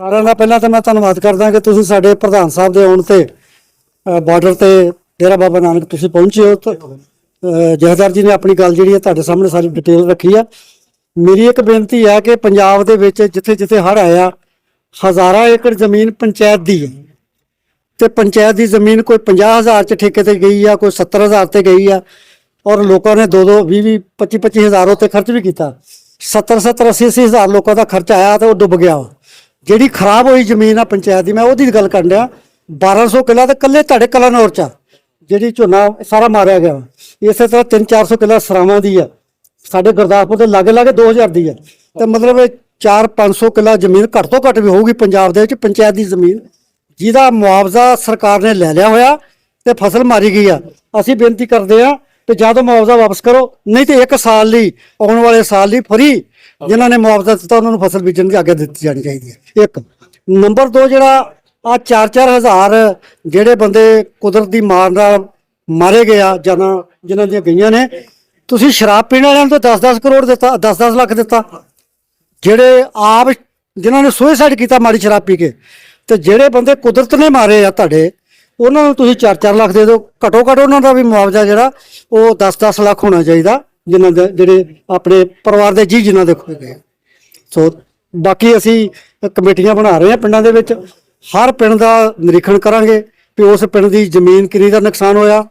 ਸਾਰਿਆਂ ਦਾ ਪਹਿਲਾਂ ਤਾਂ ਮੈਂ ਧੰਨਵਾਦ ਕਰਦਾ ਕਿ ਤੁਸੀਂ ਸਾਡੇ ਪ੍ਰਧਾਨ ਸਾਹਿਬ ਦੇ ਆਉਣ ਤੇ ਬਾਰਡਰ ਤੇ ਡੇਰਾ ਬਾਬਾ ਨਾਨਕ ਤੁਸੀਂ ਪਹੁੰਚੇ ਹੋ ਤਾਂ, ਅਹ, ਜੀ ਨੇ ਆਪਣੀ ਗੱਲ ਜਿਹੜੀ ਹੈ ਤੁਹਾਡੇ ਸਾਹਮਣੇ ਸਾਰੀ ਡਿਟੇਲ ਰੱਖੀ ਆ। ਮੇਰੀ ਇੱਕ ਬੇਨਤੀ ਹੈ ਕਿ ਪੰਜਾਬ ਦੇ ਵਿੱਚ ਜਿੱਥੇ ਜਿੱਥੇ ਹੜ੍ਹ ਆਇਆ ਹਜ਼ਾਰਾਂ ਏਕੜ ਜ਼ਮੀਨ ਪੰਚਾਇਤ ਦੀ ਹੈ। ਤੇ ਪੰਚਾਇਤ ਦੀ ਜ਼ਮੀਨ ਕੋਈ 50000 ਚ ਠੇਕੇ ਤੇ ਗਈ ਆ ਕੋਈ 70000 ਤੇ ਗਈ ਆ ਔਰ ਲੋਕਾਂ ਨੇ 2 2 20 20 25 25000 ਉੱਤੇ ਖਰਚ ਵੀ ਕੀਤਾ। 70 70 80 80 ਹਜ਼ਾਰ ਲੋਕਾਂ ਦਾ ਖਰਚ ਆਇਆ ਤੇ ਉਹ ਡੁੱਬ ਗਿਆ ਵਾ। ਜਿਹੜੀ ਖਰਾਬ ਹੋਈ ਜ਼ਮੀਨ ਆ ਪੰਚਾਇਤ ਦੀ ਮੈਂ ਉਹਦੀ ਗੱਲ ਕਰਨ ਡਿਆ 1200 ਕਿੱਲਾ ਤੇ ਕੱਲੇ ਤੁਹਾਡੇ ਕਲਾਨੌਰ ਚ ਆ, ਜਿਹੜੀ ਝੋਨਾ ਸਾਰਾ ਮਾਰਿਆ ਗਿਆ ਵਾ। ਇਸੇ ਤਰ੍ਹਾਂ 3 400 ਕਿੱਲਾ ਸਰਾਵਾਂ ਦੀ ਆ। ਸਾਡੇ ਗੁਰਦਾਸਪੁਰ ਦੇ ਲਾਗੇ ਲਾਗੇ 2000 ਦੀ ਆ। ਤੇ ਮਤਲਬ ਇਹ 4 500 ਕਿੱਲਾ ਜ਼ਮੀਨ ਘੱਟ ਤੋਂ ਘੱਟ ਵੀ ਹੋਊਗੀ ਪੰਜਾਬ ਦੇ ਵਿੱਚ ਪੰਚਾਇਤ ਦੀ ਜ਼ਮੀਨ। ਜਿਹਦਾ ਮੁਆਵਜ਼ਾ ਸਰਕਾਰ ਨੇ ਲੈ ਲਿਆ ਹੋਇਆ ਤੇ ਫਸਲ ਮਾਰੀ ਗਈ ਆ। ਅਸੀਂ ਬੇਨਤੀ ਕਰਦੇ ਆ ਕਿ ਜਾਂ ਤਾਂ ਮੁਆਵਜ਼ਾ ਵਾਪਸ ਕਰੋ, ਨਹੀਂ ਤੇ ਇੱਕ ਸਾਲ ਲਈ, ਆਉਣ ਵਾਲੇ ਸਾਲ ਲਈ ਫਰੀ, ਜਿਨ੍ਹਾਂ ਨੇ ਮੁਆਵਜ਼ਾ ਦਿੱਤਾ, ਉਹਨਾਂ ਨੂੰ ਫਸਲ ਬੀਜਣ ਦੀ ਆਗਿਆ ਦਿੱਤੀ ਜਾਣੀ ਚਾਹੀਦੀ ਹੈ। ਇੱਕ, ਨੰਬਰ 2 ਜਿਹੜਾ ਆ 4-4 ਹਜ਼ਾਰ ਜਿਹੜੇ ਬੰਦੇ ਕੁਦਰਤ ਦੀ ਮਾਰ ਨਾਲ ਮਾਰੇ ਗਏ ਆ ਜਨਾਂ ਜਿਨ੍ਹਾਂ ਦੀਆਂ ਗਈਆਂ ਨੇ, ਤੁਸੀਂ ਸ਼ਰਾਬ ਪੀਣ ਵਾਲਿਆਂ ਨੂੰ ਤਾਂ 10-10 ਕਰੋੜ ਦਿੱਤਾ 10-10 ਲੱਖ ਦਿੱਤਾ। ਜਿਹੜੇ ਆਪ, ਜਿਨ੍ਹਾਂ ਨੇ ਸੁਸਾਈਡ ਕੀਤਾ ਮਾੜੀ ਸ਼ਰਾਬ ਪੀ ਕੇ, ਤੇ ਜਿਹੜੇ ਬੰਦੇ ਕੁਦਰਤ ਨੇ ਮਾਰੇ ਆ ਤੁਹਾਡੇ ਉਹਨਾਂ ਨੂੰ ਤੁਸੀਂ 4-4 ਲੱਖ ਦੇ ਦਿਓ। ਘਟੋ ਘੱਟ ਉਹਨਾਂ ਦਾ ਵੀ ਮੁਆਵਜ਼ਾ ਜਿਹੜਾ, ਉਹ 10-10 ਲੱਖ ਹੋਣਾ ਚਾਹੀਦਾ, ਜਿਨ੍ਹਾਂ ਦੇ ਜਿਹੜੇ ਆਪਣੇ ਪਰਿਵਾਰ ਦੇ ਜੀ ਜਿਨ੍ਹਾਂ ਦੇ ਖੋਏ ਗਏ ਸੋ ਬਾਕੀ ਅਸੀਂ ਕਮੇਟੀਆਂ ਬਣਾ ਰਹੇ ਹਾਂ ਪਿੰਡਾਂ ਦੇ ਵਿੱਚ। ਹਰ ਪਿੰਡ ਦਾ ਨਿਰੀਖਣ ਕਰਾਂਗੇ ਕਿ ਉਸ ਪਿੰਡ ਦੀ ਜ਼ਮੀਨ ਕਿੰਨੀ ਦਾ ਨੁਕਸਾਨ ਹੋਇਆ,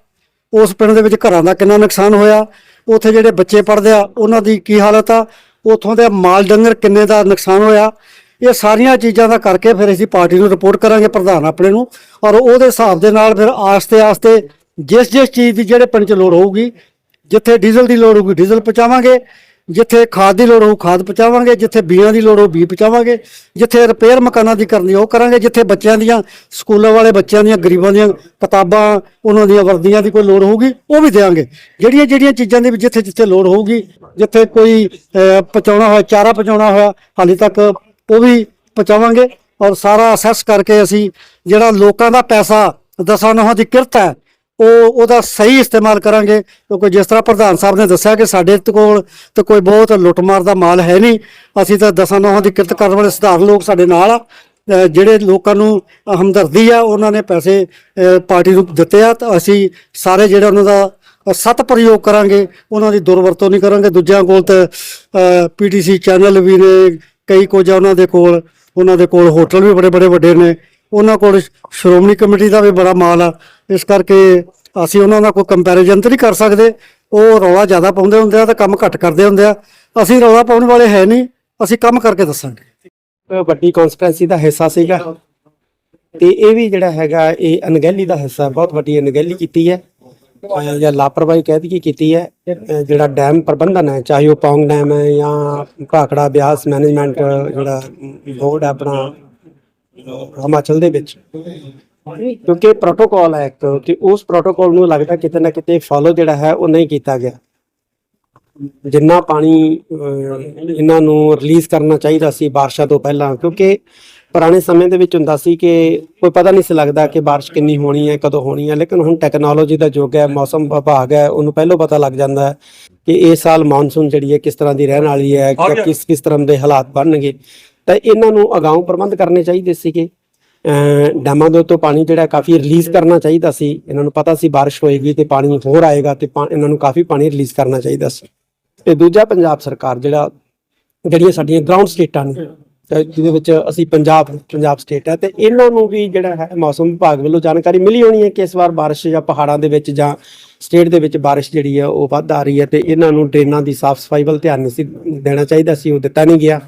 ਉਸ ਪਿੰਡ ਦੇ ਵਿੱਚ ਘਰਾਂ ਦਾ ਕਿੰਨਾ ਨੁਕਸਾਨ ਹੋਇਆ, ਉੱਥੇ ਜਿਹੜੇ ਬੱਚੇ ਪੜ੍ਹਦੇ ਆ, ਉਹਨਾਂ ਦੀ ਕੀ ਹਾਲਤ ਆ, ਉੱਥੋਂ ਦੇ ਮਾਲ ਡੰਗਰ ਕਿੰਨੇ ਦਾ ਨੁਕਸਾਨ ਹੋਇਆ ਇਹ ਸਾਰੀਆਂ ਚੀਜ਼ਾਂ ਦਾ ਕਰਕੇ ਫਿਰ ਅਸੀਂ ਪਾਰਟੀ ਨੂੰ ਰਿਪੋਰਟ ਕਰਾਂਗੇ ਪ੍ਰਧਾਨ ਆਪਣੇ ਨੂੰ ਔਰ ਉਹਦੇ ਹਿਸਾਬ ਦੇ ਨਾਲ ਫਿਰ ਆਸਤੇ ਆਸਤੇ ਜਿਸ ਜਿਸ ਚੀਜ਼ ਦੀ ਜਿਹੜੇ ਪਿੰਡ 'ਚ ਲੋੜ ਹੋਊਗੀ, ਜਿੱਥੇ ਡੀਜ਼ਲ ਦੀ ਲੋੜ ਹੋਊਗੀ ਡੀਜ਼ਲ ਪਹੁੰਚਾਵਾਂਗੇ, ਜਿੱਥੇ ਖਾਦ ਦੀ ਲੋੜ ਹੋਊ ਖਾਦ ਪਹੁੰਚਾਵਾਂਗੇ, ਜਿੱਥੇ ਬੀਆਂ ਦੀ ਲੋੜ ਹੋਊ ਬੀ ਪਹੁੰਚਾਵਾਂਗੇ, ਜਿੱਥੇ ਰਿਪੇਅਰ ਮਕਾਨਾਂ ਦੀ ਕਰਨੀ ਉਹ ਕਰਾਂਗੇ, ਜਿੱਥੇ ਬੱਚਿਆਂ ਦੀਆਂ ਸਕੂਲਾਂ ਵਾਲੇ ਬੱਚਿਆਂ ਦੀਆਂ ਗਰੀਬਾਂ ਦੀਆਂ ਕਿਤਾਬਾਂ, ਉਹਨਾਂ ਦੀਆਂ ਵਰਦੀਆਂ ਦੀ ਕੋਈ ਲੋੜ ਹੋਊਗੀ, ਉਹ ਵੀ ਦੇਵਾਂਗੇ। ਜਿਹੜੀਆਂ ਜਿਹੜੀਆਂ ਚੀਜ਼ਾਂ ਦੀ ਵੀ ਜਿੱਥੇ ਜਿੱਥੇ ਲੋੜ ਹੋਊਗੀ, ਜਿੱਥੇ ਕੋਈ ਪਹੁੰਚਾਉਣਾ ਹੋਇਆ, ਚਾਰਾ ਪਹੁੰਚਾਉਣਾ ਹੋਇਆ, ਹਾਲੇ ਤੱਕ ਉਹ ਵੀ ਪਹੁੰਚਾਵਾਂਗੇ ਔਰ ਸਾਰਾ ਅਸੈਸ ਕਰਕੇ ਅਸੀਂ ਜਿਹੜਾ ਲੋਕਾਂ ਦਾ ਪੈਸਾ ਦਸਾਂ ਨਹਾਂ ਦੀ ਕਿਰਤ ਹੈ, ਉਹ ਉਹਦਾ ਸਹੀ ਇਸਤੇਮਾਲ ਕਰਾਂਗੇ। ਕਿਉਂਕਿ ਜਿਸ ਤਰ੍ਹਾਂ ਪ੍ਰਧਾਨ ਸਾਹਿਬ ਨੇ ਦੱਸਿਆ ਕਿ ਸਾਡੇ ਕੋਲ ਤਾਂ ਕੋਈ ਬਹੁਤ ਲੁੱਟਮਾਰ ਦਾ ਮਾਲ ਹੈ ਨਹੀਂ, ਅਸੀਂ ਤਾਂ ਦਸਾਂ ਨਹਾਂ ਦੀ ਕਿਰਤ ਕਰਨ ਵਾਲੇ ਸਧਾਰਨ ਲੋਕ ਸਾਡੇ ਨਾਲ ਆ। ਜਿਹੜੇ ਲੋਕਾਂ ਨੂੰ ਹਮਦਰਦੀ ਆ, ਉਹਨਾਂ ਨੇ ਪੈਸੇ ਪਾਰਟੀ ਨੂੰ ਦਿੱਤੇ ਆ ਤਾਂ ਅਸੀਂ ਸਾਰੇ ਜਿਹੜੇ ਉਹਨਾਂ ਦਾ ਸਤ ਪ੍ਰਯੋਗ ਕਰਾਂਗੇ, ਉਹਨਾਂ ਦੀ ਦੁਰਵਰਤੋਂ ਨਹੀਂ ਕਰਾਂਗੇ। ਦੂਜਿਆਂ ਕੋਲ ਤੇ ਪੀਟੀਸੀ ਚੈਨਲ ਵੀ ਨੇ ਕਈ ਕੁਝ ਆ ਉਹਨਾਂ ਦੇ ਕੋਲ, ਉਹਨਾਂ ਦੇ ਕੋਲ ਹੋਟਲ ਵੀ ਬੜੇ ਬੜੇ ਵੱਡੇ ਨੇ। ਉਹਨਾਂ ਕੋਲ ਸ਼੍ਰੋਮਣੀ ਕਮੇਟੀ ਦਾ ਵੀ ਬੜਾ ਮਾਲ ਆ। ਇਸ ਕਰਕੇ ਅਸੀਂ ਉਹਨਾਂ ਦਾ ਕੋਈ ਕੰਪੈਰੀਜ਼ਨ ਤਾਂ ਨਹੀਂ ਕਰ ਸਕਦੇ। ਉਹ ਰੌਲਾ ਜ਼ਿਆਦਾ ਪਾਉਂਦੇ ਹੁੰਦੇ ਆ ਤੇ ਕੰਮ ਘੱਟ ਕਰਦੇ ਹੁੰਦੇ ਆ। ਅਸੀਂ ਰੌਲਾ ਪਾਉਣ ਵਾਲੇ ਹੈ ਨਹੀਂ। ਅਸੀਂ ਕੰਮ ਕਰਕੇ ਦੱਸਾਂਗੇ। ਵੱਡੀ ਕਨਸਪੀਰੇਸੀ ਦਾ ਹਿੱਸਾ ਸੀਗਾ। ਤੇ ਇਹ ਵੀ ਜਿਹੜਾ ਹੈਗਾ, ਇਹ ਅਣਗਹਿਲੀ ਦਾ ਹਿੱਸਾ, ਬਹੁਤ ਵੱਡੀ ਅਣਗਹਿਲੀ ਕੀਤੀ ਹੈ। ਜਾਂ ਲਾਪਰਵਾਹੀ ਕਹਿ ਦਈਏ ਕੀਤੀ ਹੈ ਜਿਹੜਾ ਡੈਮ ਪ੍ਰਬੰਧਨ ਹੈ ਚਾਹੇ ਉਹ ਪੌਂਗ ਡੈਮ ਹੈ ਜਾਂ ਭਾਖੜਾ ਬਿਆਸ ਮੈਨੇਜਮੈਂਟ ਜਿਹੜਾ ਬੋਰਡ ਆਪਣਾ ਹਿਮਾਚਲ ਦੇ ਵਿੱਚ। ਕਿਉਂਕਿ ਪ੍ਰੋਟੋਕਾਲ ਹੈ ਇੱਕ ਕਿ ਉਸ ਪ੍ਰੋਟੋਕਾਲ ਨੂੰ ਲੱਗਦਾ ਕਿਤੇ ਨਾ ਕਿਤੇ ਫਾਲੋ ਜਿਹੜਾ ਹੈ ਉਹ ਨਹੀਂ ਕੀਤਾ ਗਿਆ। ਜਿੰਨਾ ਪਾਣੀ ਇਹਨਾਂ ਨੂੰ ਰਿਲੀਜ਼ ਕਰਨਾ ਚਾਹੀਦਾ ਸੀ ਬਾਰਿਸ਼ਾਂ ਤੋਂ ਪਹਿਲਾਂ ਕਿਉਂਕਿ ਪੁਰਾਣੇ ਸਮੇਂ ਦੇ ਵਿੱਚ ਹੁੰਦਾ ਸੀ ਕਿ ਕੋਈ ਪਤਾ ਨਹੀਂ ਸੀ ਲੱਗਦਾ ਕਿ ਬਾਰਿਸ਼ ਕਿੰਨੀ ਹੋਣੀ ਹੈ ਕਦੋਂ ਹੋਣੀ ਹੈ ਲੇਕਿਨ ਹੁਣ ਟੈਕਨੋਲੋਜੀ ਦਾ ਯੁੱਗ ਹੈ ਮੌਸਮ ਵਿਭਾਗ ਹੈ ਉਹਨੂੰ ਪਹਿਲਾਂ ਪਤਾ ਲੱਗ ਜਾਂਦਾ ਹੈ ਕਿ ਇਸ ਸਾਲ ਮੌਨਸੂਨ ਜਿਹੜੀ ਹੈ ਕਿਸ ਤਰ੍ਹਾਂ ਦੀ ਰਹਿਣ ਵਾਲੀ ਹੈ ਕਿ ਕਿਸ ਕਿਸ ਤਰ੍ਹਾਂ ਦੇ ਹਾਲਾਤ ਬਣਨਗੇ। ਤਾਂ ਇਹਨਾਂ ਨੂੰ ਅਗਾਊਂ ਪ੍ਰਬੰਧ ਕਰਨੇ ਚਾਹੀਦੇ ਸੀਗੇ। ਡੈਮਾਂ ਦੇ ਉੱਤੋਂ ਪਾਣੀ ਜਿਹੜਾ ਕਾਫੀ ਰਿਲੀਜ਼ ਕਰਨਾ ਚਾਹੀਦਾ ਸੀ। ਇਹਨਾਂ ਨੂੰ ਪਤਾ ਸੀ ਬਾਰਿਸ਼ ਹੋਏਗੀ ਤੇ ਪਾਣੀ ਹੋਰ ਆਏਗਾ ਤੇ ਇਹਨਾਂ ਨੂੰ ਕਾਫੀ ਪਾਣੀ ਰਿਲੀਜ਼ ਕਰਨਾ ਚਾਹੀਦਾ ਸੀ। ਤੇ ਦੂਜਾ ਪੰਜਾਬ ਸਰਕਾਰ ਜਿਹੜਾ ਜਿਹੜੀਆਂ ਸਾਡੀਆਂ ਗਰਾਊਂਡ ਸਟੇਟਾਂ ਨੇ ਜਿਹਦੇ ਵਿੱਚ ਅਸੀਂ ਪੰਜਾਬ ਪੰਜਾਬ ਸਟੇਟ ਹੈ ਤੇ ਇਹਨਾਂ ਨੂੰ ਵੀ ਜਿਹੜਾ ਹੈ ਮੌਸਮ ਵਿਭਾਗ ਵੱਲੋਂ ਜਾਣਕਾਰੀ ਮਿਲੀ ਹੋਣੀ ਹੈ ਕਿ ਇਸ ਵਾਰ ਬਾਰਿਸ਼ ਜਾਂ ਪਹਾੜਾਂ ਦੇ ਵਿੱਚ ਜਾਂ ਸਟੇਟ ਦੇ ਵਿੱਚ ਬਾਰਿਸ਼ ਜਿਹੜੀ ਹੈ ਉਹ ਵੱਧ ਆ ਰਹੀ ਹੈ ਤੇ ਇਹਨਾਂ ਨੂੰ ਡਰੇਨਾਂ ਦੀ ਸਾਫ਼ ਸਫ਼ਾਈ ਵੱਲ ਧਿਆਨ ਨਹੀਂ ਸੀ ਦੇਣਾ ਚਾਹੀਦਾ ਸੀ, ਉਹ ਦਿੱਤਾ ਨਹੀਂ ਗਿਆ।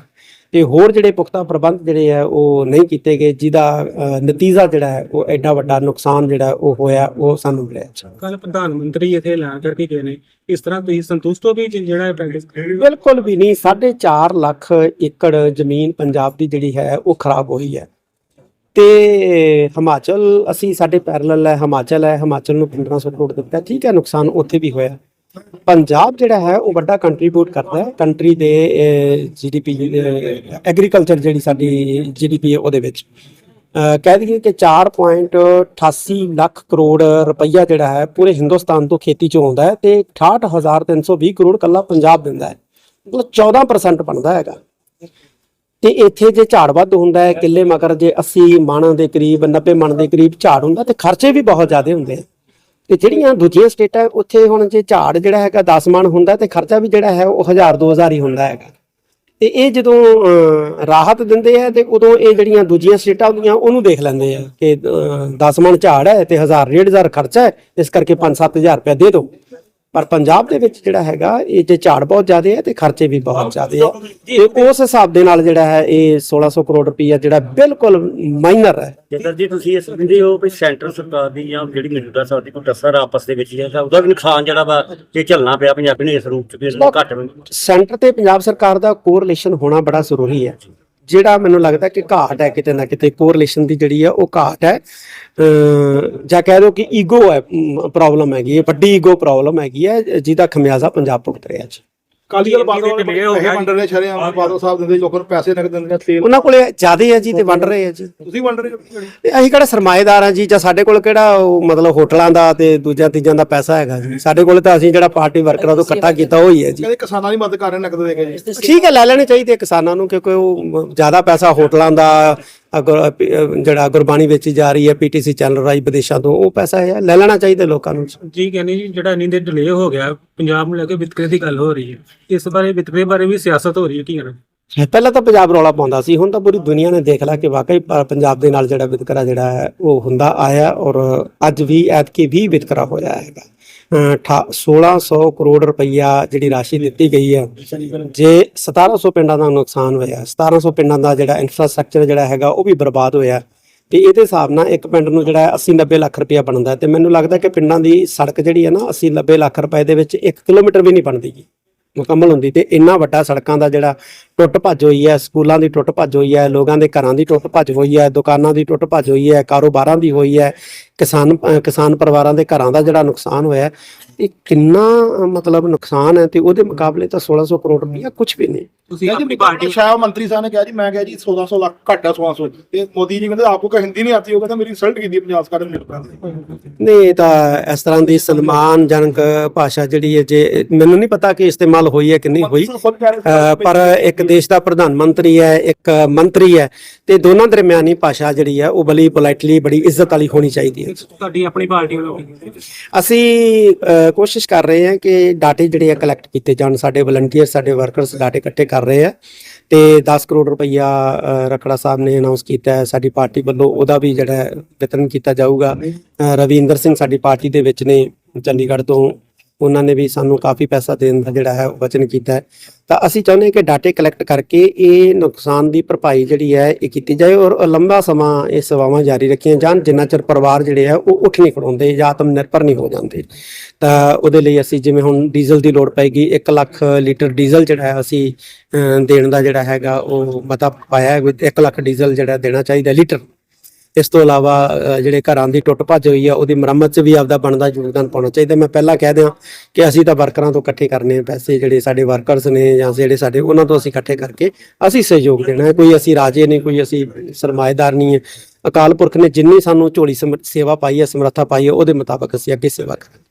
ਤੇ ਹੋਰ ਜਿਹੜੇ ਪੁਖਤਾ ਪ੍ਰਬੰਧ ਜਿਹੜੇ ਆ ਉਹ ਨਹੀਂ ਕੀਤੇ ਗਏ ਜਿਹਦਾ ਨਤੀਜਾ ਜਿਹੜਾ ਹੈ ਉਹ ਐਡਾ ਵੱਡਾ ਨੁਕਸਾਨ ਜਿਹੜਾ ਉਹ ਹੋਇਆ ਉਹ ਸਾਨੂੰ ਮਿਲਿਆ ਕੱਲ ਪ੍ਰਧਾਨ ਮੰਤਰੀ ਇੱਥੇ ਐਲਾਨ ਕਰਕੇ ਗਏ ਨੇ। ਇਸ ਤਰ੍ਹਾਂ ਤੁਸੀਂ ਸੰਤੁਸ਼ਟ ਹੋ ਵੀ ਜਿਹੜਾ ਪ੍ਰੈਕਟਿਸ ਬਿਲਕੁਲ ਵੀ ਨਹੀਂ। 4.5 ਲੱਖ ਏਕੜ ਜ਼ਮੀਨ ਪੰਜਾਬ ਦੀ ਜਿਹੜੀ ਹੈ ਉਹ ਖਰਾਬ ਹੋਈ ਹੈ। ਤੇ ਹਿਮਾਚਲ ਅਸੀਂ ਸਾਡੇ ਪੈਰਲਲ ਹੈ ਹਿਮਾਚਲ ਹੈ। ਹਿਮਾਚਲ ਨੂੰ 1500 ਕਰੋੜ ਦਿੱਤਾ। ਠੀਕ ਹੈ ਨੁਕਸਾਨ ਉੱਥੇ ਵੀ ਹੋਇਆ। ਪੰਜਾਬ ਜਿਹੜਾ ਹੈ, ਉਹ ਵੱਡਾ ਕੰਟਰੀਬਿਊਟ ਕਰਦਾ ਹੈ ਕੰਟਰੀ ਦੇ ਜੀਡੀਪੀ ਐਗਰੀਕਲਚਰ ਜਿਹੜੀ ਸਾਡੀ ਜੀਡੀਪੀ ਹੈ ਉਹਦੇ ਵਿੱਚ। ਕਹਿ ਦਈਏ ਕਿ 4.88 ਲੱਖ ਕਰੋੜ ਰੁਪਈਆ ਜਿਹੜਾ ਹੈ, ਪੂਰੇ ਹਿੰਦੁਸਤਾਨ ਤੋਂ ਖੇਤੀ ਚੋਂ ਆਉਂਦਾ ਹੈ ਤੇ 68320 ਕਰੋੜ ਕੱਲਾ ਪੰਜਾਬ ਦਿੰਦਾ ਹੈ। ਮਤਲਬ 14% ਬਣਦਾ ਹੈਗਾ। ਤੇ ਇੱਥੇ ਜੇ ਝਾੜ ਵੱਧ ਹੁੰਦਾ ਹੈ, ਕਿੱਲੇ ਮਗਰ ਜੇ 80 ਮਣ ਦੇ ਕਰੀਬ 90 ਮਣ ਦੇ ਕਰੀਬ ਝਾੜ ਹੁੰਦਾ ਤੇ ਖਰਚੇ ਵੀ ਬਹੁਤ ਜ਼ਿਆਦਾ ਹੁੰਦੇ ਆ। ਤੇ ਜਿਹੜੀਆਂ ਦੂਜੀਆਂ ਸਟੇਟਾਂ, ਉੱਥੇ ਹੁਣ ਜੇ ਝਾੜ ਜਿਹੜਾ ਹੈਗਾ 10 ਮਣ ਹੁੰਦਾ ਤੇ ਖਰਚਾ ਵੀ ਜਿਹੜਾ ਹੈ, ਉਹ 1000 2000 ਹੀ ਹੁੰਦਾ ਹੈਗਾ। ਤੇ ਇਹ ਜਦੋਂ ਰਾਹਤ ਦਿੰਦੇ ਆ ਤੇ ਉਦੋਂ ਇਹ ਜਿਹੜੀਆਂ ਦੂਜੀਆਂ ਸਟੇਟਾਂ ਹੁੰਦੀਆਂ, ਉਹਨੂੰ ਦੇਖ ਲੈਂਦੇ ਆ ਕਿ 10 ਮਣ ਝਾੜ ਹੈ ਤੇ 1000 1500 ਖਰਚਾ ਹੈ, ਇਸ ਕਰਕੇ 5-7000 ਰੁਪਏ ਦੇ ਦਿਓ। ਪਰ ਪੰਜਾਬ ਦੇ ਵਿੱਚ ਜਿਹੜਾ ਹੈਗਾ ਇਹ ਜੇ ਝਾੜ ਬਹੁਤ ਜ਼ਿਆਦਾ ਹੈ ਤੇ ਖਰਚੇ ਵੀ ਬਹੁਤ ਜ਼ਿਆਦਾ ਹੈ ਤੇ ਉਸ ਹਿਸਾਬ ਦੇ ਨਾਲ ਜਿਹੜਾ ਹੈ ਇਹ 1600 ਕਰੋੜ ਰੁਪਈਆ ਜਿਹੜਾ ਬਿਲਕੁਲ ਮਾਈਨਰ ਹੈ। ਜੇਕਰ ਜੀ ਤੁਸੀਂ ਇਹ ਸਮਝਦੇ ਹੋ ਵੀ ਸੈਂਟਰ ਸਰਕਾਰ ਦੀ ਜਾਂ ਜਿਹੜੀ ਮੌਜੂਦਾ ਸਰਕਾਰ ਦੀ ਕੋਈ ਟੱਸਰ ਆਪਸ ਦੇ ਵਿੱਚ ਜਿਹੜਾ ਉਹਦਾ ਵੀ ਨੁਕਸਾਨ ਜਿਹੜਾ ਵਾ ਇਹ ਝੱਲਣਾ ਪਿਆ ਪੰਜਾਬੀ ਨੂੰ ਇਸ ਰੂਪ ਚ ਵੀ ਇਸ ਘੱਟ ਸੈਂਟਰ ਤੇ ਪੰਜਾਬ ਸਰਕਾਰ ਦਾ ਕੋਰਿਲੇਸ਼ਨ ਹੋਣਾ ਬੜਾ ਜ਼ਰੂਰੀ ਹੈ। ਜਿਹੜਾ ਮੈਨੂੰ ਲੱਗਦਾ ਕਿ ਘਾਟ ਹੈ ਕਿਤੇ ਨਾ ਕਿਤੇ ਕੋਰਿਲੇਸ਼ਨ ਦੀ ਜਿਹੜੀ ਹੈ ਉਹ ਘਾਟ ਹੈ। ਜਾਂ ਕਹਿ ਲਓ ਕਿ ਈਗੋ ਹੈ ਪ੍ਰੋਬਲਮ ਹੈਗੀ ਹੈ, ਵੱਡੀ ਈਗੋ ਪ੍ਰੋਬਲਮ ਹੈਗੀ ਹੈ, ਜਿਹਦਾ ਖਮਿਆਜ਼ਾ ਪੰਜਾਬ ਭੁਗਤ ਰਿਹਾ ਜੀ ਕਾਲੀ ਦਲ ਬਾਦਲ ਵਾਲੇ ਪੈਸੇ ਵੰਡ ਰਹੇ ਸ਼ਰਿਆਮ ਬਾਦਲ ਸਾਹਿਬ ਦਿੰਦੇ ਲੋਕਾਂ ਨੂੰ ਪੈਸੇ ਨਗਦ ਦਿੰਦੇ। ਨੇ ਤੇਲ ਉਹਨਾਂ ਕੋਲੇ ਜ਼ਿਆਦੇ ਹੈ ਜੀ ਤੇ ਵੰਡ ਰਹੇ ਹੈ ਜੀ। ਤੁਸੀਂ ਵੰਡ ਰਹੇ ਹੋ ਅਸੀਂ ਕਿਹੜਾ ਸਰਮਾਏਦਾਰ ਆ ਜੀ ਜਾਂ ਸਾਡੇ ਕੋਲ ਕਿਹੜਾ ਉਹ ਮਤਲਬ ਹੋਟਲਾਂ ਦਾ ਤੇ ਦੂਜਿਆਂ ਤੀਜਾਂ ਦਾ ਪੈਸਾ ਹੈਗਾ ਜੀ। ਸਾਡੇ ਕੋਲ ਤਾਂ ਅਸੀਂ ਜਿਹੜਾ ਪਾਰਟੀ ਵਰਕਰਾਂ ਤੋਂ ਇਕੱਠਾ ਕੀਤਾ ਉਹ ਹੀ ਹੈ ਜੀ। ਕਹਿੰਦੇ ਕਿਸਾਨਾਂ ਦੀ ਮਦਦ ਕਰ ਰਹੇ ਨਗਦ ਦੇ ਕੇ ਜੀ। ਠੀਕ ਹੈ ਲੈ ਲੈਣੇ ਚਾਹੀਦੇ ਆ ਕਿਸਾਨਾਂ ਨੂੰ ਕਿਉਂਕਿ ਉਹ ਜ਼ਿਆਦਾ ਪੈਸਾ ਹੋਟਲਾਂ ਦਾ ਜਿਹੜਾ ਗੁਰਬਾਣੀ ਵੇਚੀ ਜਾ ਰਹੀ ਹੈ ਪੀਟੀਸੀ ਚੱਲ ਰਹੀ ਵਿਦੇਸ਼ਾਂ ਤੋਂ ਉਹ ਪੈਸਾ ਹੈ ਲੈ ਲੈਣਾ ਚਾਹੀਦਾ ਲੋਕਾਂ ਨੂੰ। ਜੀ ਕਹਿੰਦੇ ਜੀ ਜਿਹੜਾ ਇੰਨੀ ਦੇ ਡਿਲੇ ਹੋ ਗਿਆ ਪੰਜਾਬ ਨੂੰ ਲੈ ਕੇ ਵਿਤਕਰੇ ਦੀ ਗੱਲ ਹੋ ਰਹੀ ਹੈ। ਇਸ ਬਾਰੇ ਵਿਤਕਰੇ ਬਾਰੇ ਵੀ ਸਿਆਸਤ ਹੋ ਰਹੀ ਹੈ ਕੀ ਕਹਿਣਾ ਪਹਿਲਾਂ ਤਾਂ ਪੰਜਾਬ ਰੌਲਾ ਪਾਉਂਦਾ ਸੀ ਹੁਣ ਤਾਂ ਪੂਰੀ ਦੁਨੀਆ ਨੇ ਦੇਖ ਲਿਆ ਕਿ ਵਾਕਈ ਪੰਜਾਬ ਦੇ ਨਾਲ ਜਿਹੜਾ ਵਿਤਕਰਾ ਜਿਹੜਾ ਹੈ ਉਹ ਹੁੰਦਾ ਆਇਆ ਔਰ ਅੱਜ ਵੀ ਐਤਕੀ ਵੀ ਵਿਤਕਰਾ ਹੋਇਆ ਹੈਗਾ। 1600 ਕਰੋੜ ਰੁਪਈਆ ਜਿਹੜੀ ਰਾਸ਼ੀ ਦਿੱਤੀ ਗਈ ਹੈ। ਜੇ 1700 ਪਿੰਡਾਂ ਦਾ ਨੁਕਸਾਨ ਹੋਇਆ 1700 ਪਿੰਡਾਂ ਦਾ ਜਿਹੜਾ ਇਨਫਰਾਸਟ੍ਰਕਚਰ ਜਿਹੜਾ ਹੈਗਾ, ਉਹ ਵੀ ਬਰਬਾਦ ਹੋਇਆ। ਤੇ ਇਹਦੇ ਹਿਸਾਬ ਨਾਲ ਇੱਕ ਪਿੰਡ ਨੂੰ ਜਿਹੜਾ 80 90 ਲੱਖ ਰੁਪਇਆ ਬਣਦਾ ਹੈ। ਤੇ ਮੈਨੂੰ ਲੱਗਦਾ ਕਿ ਪਿੰਡਾਂ ਦੀ ਸੜਕ ਜਿਹੜੀ ਹੈ ਨਾ 80 90 ਲੱਖ ਰੁਪਏ ਦੇ ਵਿੱਚ 1 ਕਿਲੋਮੀਟਰ ਵੀ ਨਹੀਂ ਬਣਦੀ। ਗੀ ਮੁਕੰਮਲ ਹੁੰਦੀ ਤੇ ਇੰਨਾ ਵੱਡਾ ਸੜਕਾਂ ਦਾ ਜਿਹੜਾ ਟੁੱਟ ਭੱਜ ਹੋਈ ਹੈ ਸਕੂਲਾਂ ਦੀ ਟੁੱਟ ਭੱਜ ਹੋਈ ਹੈ ਲੋਕਾਂ ਦੇ ਘਰਾਂ ਦੀ ਟੁੱਟ ਭੱਜ ਹੋਈ ਹੈ ਦੁਕਾਨਾਂ ਦੀ ਟੁੱਟ ਭੱਜ ਹੋਈ ਹੈ ਕਾਰੋਬਾਰਾਂ ਦੀ ਹੋਈ ਹੈ ਕਿਸਾਨ ਕਿਸਾਨ ਪਰਿਵਾਰਾਂ ਦੇ ਘਰਾਂ ਦਾ ਜਿਹੜਾ ਨੁਕਸਾਨ ਹੋਇਆ ਇਹ ਕਿੰਨਾ ਮਤਲਬ ਨੁਕਸਾਨ ਹੈ ਤੇ ਉਹਦੇ ਮੁਕਾਬਲੇ ਤਾਂ 1600 ਕਰੋੜ ਰੁਪਈਆ ਕੁਝ ਵੀ ਨਹੀਂ। ਤੁਸੀਂ ਕਹਿੰਦੇ ਆਪਣੀ ਪਾਰਟੀ ਸ਼ਾਹ ਮੰਤਰੀ ਸਾਹਿਬ ਨੇ ਕਿਹਾ ਜੀ ਮੈਂ ਕਿਹਾ ਜੀ 1600 ਲੱਖ ਘੱਟ ਹੈ 1600 ਤੇ ਮੋਦੀ ਜੀ ਕਹਿੰਦੇ ਆਪਕੋ ਹਿੰਦੀ ਨਹੀਂ ਆਤੀ ਉਹ ਕਹਿੰਦਾ ਮੇਰੀ ਇਨਸਲਟ ਕੀਤੀ ਪੰਜਾਬ ਸਰਕਾਰ ਨੇ ਮੇਰੇ ਨਹੀਂ। ਤਾਂ ਇਸ ਤਰ੍ਹਾਂ ਦੀ ਸਨਮਾਨਜਨਕ ਭਾਸ਼ਾ ਜਿਹੜੀ ਹੈ ਜੇ ਮੈਨੂੰ ਨਹੀਂ ਪਤਾ ਕਿ ਇਸਤੇਮਾਲ ਹੋਈ ਹੈ ਕਿ ਨਹੀਂ ਹੋਈ। ਪਰ ਇੱਕ ਦੇਸ਼ ਦਾ ਪ੍ਰਧਾਨ ਮੰਤਰੀ ਹੈ ਇੱਕ ਮੰਤਰੀ ਹੈ ਤੇ ਦੋਨਾਂ ਦਰਮਿਆਨੀ ਭਾਸ਼ਾ ਜਿਹੜੀ ਹੈ ਉਹ ਬੜੀ ਪੋਲਾਈਟਲੀ ਬੜੀ ਇੱਜ਼ਤ ਵਾਲੀ ਹੋਣੀ ਚਾਹੀਦੀ ਹੈ। ਤੁਹਾਡੀ ਆਪਣੀ ਪਾਰਟੀ ਵੱਲੋਂ? ਅਸੀਂ ਕੋਸ਼ਿਸ਼ ਕਰ ਰਹੇ ਹਾਂ ਕਿ ਡਾਟੇ ਜਿਹੜੇ ਆ ਕਲੈਕਟ ਕੀਤੇ ਜਾਣ। ਸਾਡੇ ਵਲੰਟੀਅਰ ਸਾਡੇ ਵਰਕਰਸ ਡਾਟੇ ਇਕੱਠੇ ਕਰ ਰਹੇ ਆ ਤੇ 10 ਕਰੋੜ ਰੁਪਈਆ ਰਖੜਾ ਸਾਹਿਬ ਨੇ ਅਨਾਉਂਸ ਕੀਤਾ ਹੈ। ਸਾਡੀ ਪਾਰਟੀ ਵੱਲੋਂ ਉਹਦਾ ਵੀ ਜਿਹੜਾ ਹੈ ਵਿਤਰਨ ਕੀਤਾ ਜਾਊਗਾ। ਰਵਿੰਦਰ ਸਿੰਘ ਸਾਡੀ ਪਾਰਟੀ ਦੇ ਵਿੱਚ ਨੇ ਚੰਡੀਗੜ੍ਹ ਤੋਂ ਉਹਨਾਂ ਨੇ ਵੀ ਸਾਨੂੰ ਕਾਫੀ ਪੈਸਾ ਦੇਣ ਦਾ ਜਿਹੜਾ ਹੈ ਉਹ ਵਚਨ ਕੀਤਾ ਹੈ। ਤਾਂ ਅਸੀਂ ਚਾਹੁੰਦੇ ਹਾਂ ਕਿ ਡਾਟੇ ਕਲੈਕਟ ਕਰਕੇ ਇਹ ਨੁਕਸਾਨ ਦੀ ਭਰਪਾਈ ਜਿਹੜੀ ਹੈ ਇਹ ਕੀਤੀ ਜਾਏ ਔਰ ਲੰਬਾ ਸਮਾਂ ਇਹ ਸੇਵਾਵਾਂ ਜਾਰੀ ਰੱਖੀਆਂ ਜਾਣ, ਜਿੰਨਾ ਚਿਰ ਪਰਿਵਾਰ ਜਿਹੜੇ ਆ ਉਹ ਉੱਠ ਨਹੀਂ ਖੜੋਂਦੇ ਜਾਂ ਆਤਮ ਨਿਰਭਰ ਨਹੀਂ ਹੋ ਜਾਂਦੇ। ਤਾਂ ਉਹਦੇ ਲਈ ਅਸੀਂ ਜਿਵੇਂ ਹੁਣ ਡੀਜ਼ਲ ਦੀ ਲੋੜ ਪੈਗੀ 1 ਲੱਖ ਲੀਟਰ ਡੀਜ਼ਲ ਜਿਹੜਾ ਹੈ ਅਸੀਂ ਦੇਣ ਦਾ ਜਿਹੜਾ ਹੈਗਾ ਉਹ ਮਤਾ ਪਾਇਆ ਹੈ 1 ਲੱਖ ਡੀਜ਼ਲ ਜਿਹੜਾ ਦੇਣਾ ਚਾਹੀਦਾ ਲੀਟਰ। ਇਸ ਤੋਂ ਇਲਾਵਾ ਜਿਹੜੇ ਘਰਾਂ ਦੀ ਟੁੱਟ ਭੱਜ ਹੋਈ ਆ, ਉਹਦੀ ਮੁਰੰਮਤ 'ਚ ਵੀ ਆਪਦਾ ਬਣਦਾ ਯੋਗਦਾਨ ਪਾਉਣਾ ਚਾਹੀਦਾ। ਮੈਂ ਪਹਿਲਾਂ ਕਹਿ ਦਿਆਂ ਕਿ ਅਸੀਂ ਤਾਂ ਵਰਕਰਾਂ ਤੋਂ ਇਕੱਠੇ ਕਰਨੇ ਆ ਪੈਸੇ, ਜਿਹੜੇ ਸਾਡੇ ਵਰਕਰਸ ਨੇ ਜਾਂ ਜਿਹੜੇ ਸਾਡੇ, ਉਹਨਾਂ ਤੋਂ ਅਸੀਂ ਇਕੱਠੇ ਕਰਕੇ ਅਸੀਂ ਸਹਿਯੋਗ ਦੇਣਾ ਕੋਈ ਅਸੀਂ ਰਾਜੇ ਨਹੀਂ, ਕੋਈ ਅਸੀਂ ਸਰਮਾਏਦਾਰ ਨਹੀਂ ਹੈ। ਅਕਾਲ ਪੁਰਖ ਨੇ ਜਿੰਨੀ ਸਾਨੂੰ ਝੋਲੀ ਸਮ- ਸੇਵਾ ਪਾਈ ਹੈ, ਸਮਰੱਥਾ ਪਾਈ ਹੈ, ਉਹਦੇ ਮੁਤਾਬਕ ਅਸੀਂ ਅੱਗੇ ਸੇਵਾ ਕਰਾਂਗੇ।